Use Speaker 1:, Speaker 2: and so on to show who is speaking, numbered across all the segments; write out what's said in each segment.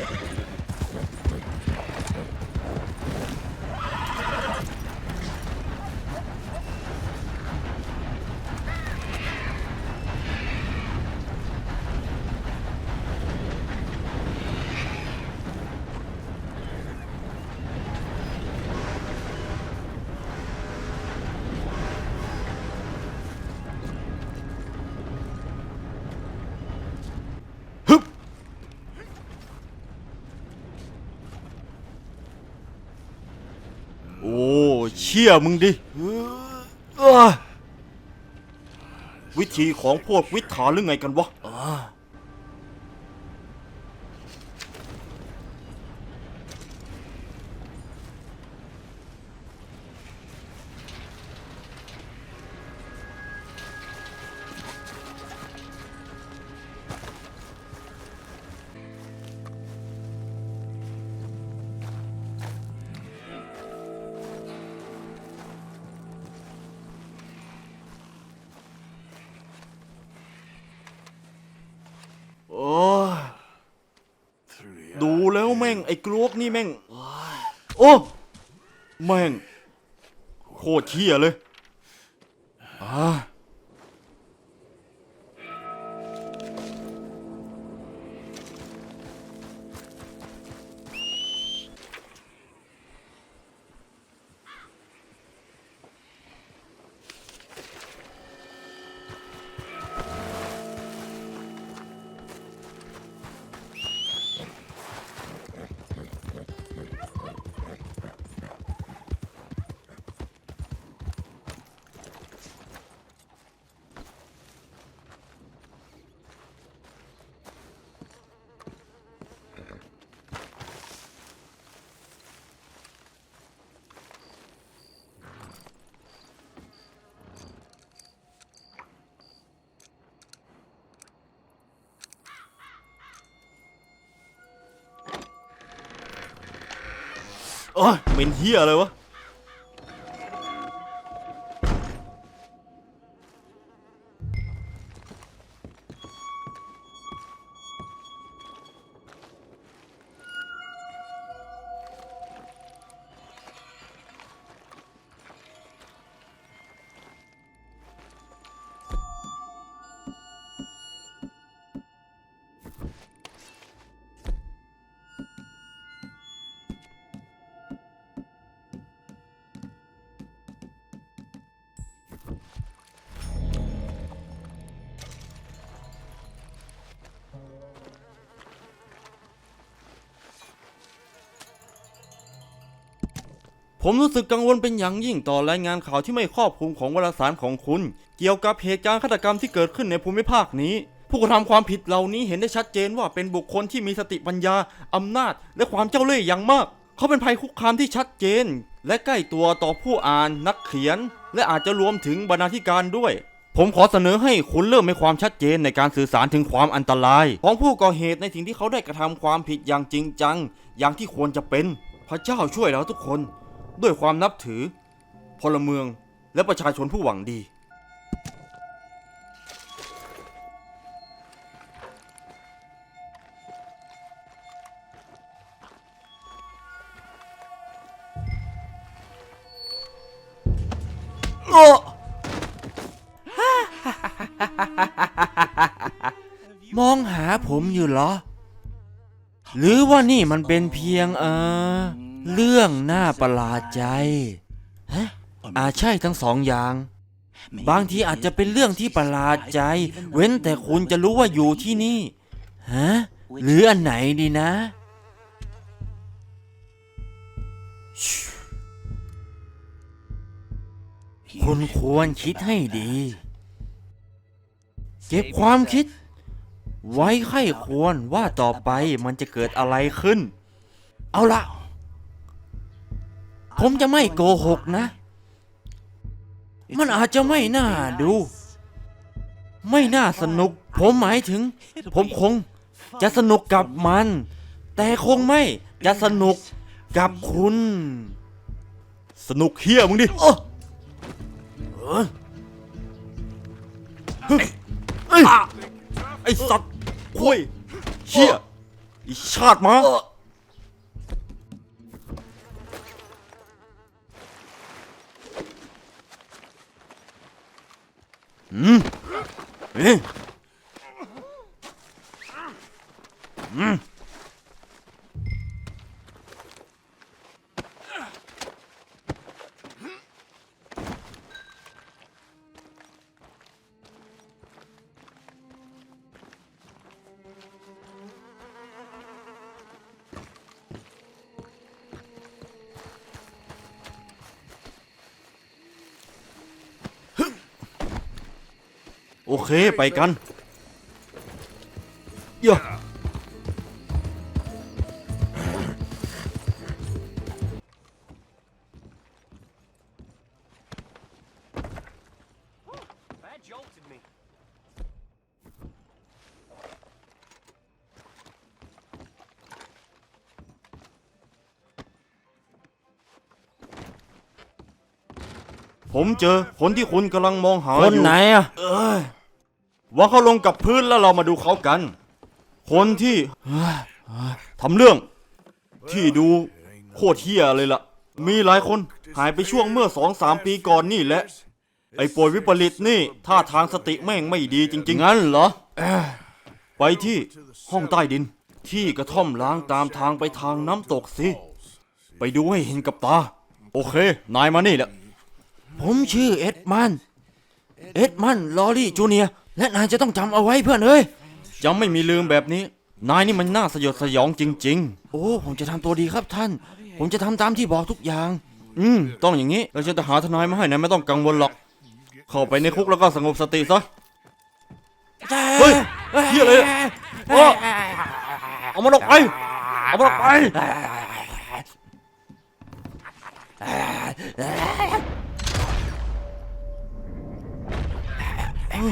Speaker 1: Thank you. ชี่ยมึงดิเอ้อวิธีของพวกวิถาหรือไงกันวะ โอ้ยดูแล้วแม่ง ไอ้กลวกนี่แม่ง โอ้ แม่ง โคตรเที่ยเลยอ่า โอ้ยเป็นเฮียอะไรวะ ผมรู้สึกกังวลเป็นอย่างยิ่งต่อรายงานข่าวที่ไม่ครอบคลุมของวารสารของคุณ เกี่ยวกับเหตุการณ์ฆาตกรรมที่เกิดขึ้นในภูมิภาคนี้ ผู้กระทำความผิดเหล่านี้เห็นได้ชัดเจนว่าเป็นบุคคลที่มีสติปัญญาอำนาจ และความเจ้าเล่ห์อย่างมาก เขาเป็นภัยคุกคามที่ชัดเจน และใกล้ตัวต่อผู้อ่านนักเขียน และอาจจะรวมถึงบรรณาธิการด้วยผมขอเสนอให้คุณเริ่มมีความชัดเจนในการสื่อสารถึงความอันตราย ของผู้ก่อเหตุในสิ่งที่เขาได้กระทำความผิดอย่างจริงจัง อย่างที่ควรจะเป็น พระเจ้าช่วยเราทุกคน ด้วยความนับถือ พลเมืองและประชาชนผู้หวังดี โอ้มองหาผมอยู่เหรอ หรือว่านี่มันเป็นเพียงเออ เรื่องน่าประหลาดใจฮะอาจใช่ทั้งสองอย่าง บางทีอาจจะเป็นเรื่องที่ประหลาดใจ เว้นแต่คุณจะรู้ว่าอยู่ที่นี่ฮะหรืออันไหนดีนะชิคุณควรคิดให้ดี เก็บความคิด ไว้ไข้ควรว่าต่อไปมันจะเกิดอะไรขึ้น เอาละ ผมจะไม่โกหกนะ มันอาจจะไม่น่าดู ไม่น่าสนุก ผมหมายถึง ผมคงจะสนุกกับมัน แต่คงไม่จะสนุกกับคุณ สนุกเฮียมึงดิเออเออเฮ้ยเอ้ยไอ้สัตว์คุยเชี่ยอีชาติหมา อืมเโอเคไปกันเยอะ
Speaker 2: That jolted me.
Speaker 1: ผมเจอคนที่คุณกำลังมองหา
Speaker 3: คน
Speaker 1: อยู่
Speaker 3: ไหนอะ
Speaker 1: เอ้ย วางเขาลงกับพื้นแล้วเรามาดูเขากัน คนที่เฮ้ยทำเรื่อง ที่ดูโคตรเฮียเลยล่ะ มีหลายคนหายไปช่วงเมื่อสองสามปีก่อนนี่แหละ ไอ้ป่วยวิปริตนี่ท่าทางสติแม่งไม่ดีจริงๆงั้นเหรอเอ้ยไปที่ห้องใต้ดิน ที่กระท่อมล้างตามทางไปทางน้ำตกสิ ไปดูให้เห็นกับตา โอเค นายมานี่แหละ
Speaker 3: ผมชื่อเอ็ดมัน เอ็ดมันลอรี่จูเนียร์ และนายจะต้องจำเอาไว้เพื่อนเอ้ย
Speaker 1: ยังไม่มีลืมแบบนี้ นายนี่มันน่าสยดสยองจริง
Speaker 3: โอ้ผมจะทำตัวดีครับท่าน ผมจะทำตามที่บอกทุกอย่าง
Speaker 1: ๆอืมต้องอย่างนี้เราจะหาทนายมาให้นายไม่ต้องกังวลหรอก เข้าไปในคุกแล้วก็สงบสติซะ เฮ้ยเฮียอะไรเนี่ย โอ้เอามันออกไป เอามันออกไป โ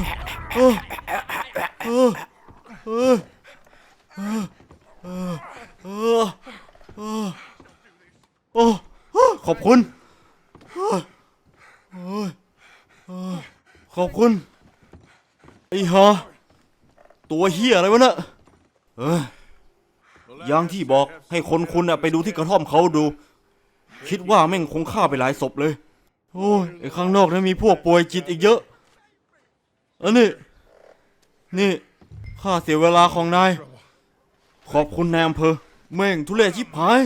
Speaker 1: อ้ขอบคุณ ขอบคุณ ไอ้ฮะตัวเฮียอะไรวะน่ะเอออย่างที่บอกให้คนคุณน่ะไปดูที่กระท่อมเขาดู คิดว่าแม่งคงฆ่าไปหลายศพเลย โอ้ยไอ้ข้างนอกนั้นมีพวกป่วยจิตอีกเยอะ อันนี้ นี่ค่าเสียเวลาของนาย ขอบคุณนายอำเภอ แม่งทุเรศชิบหาย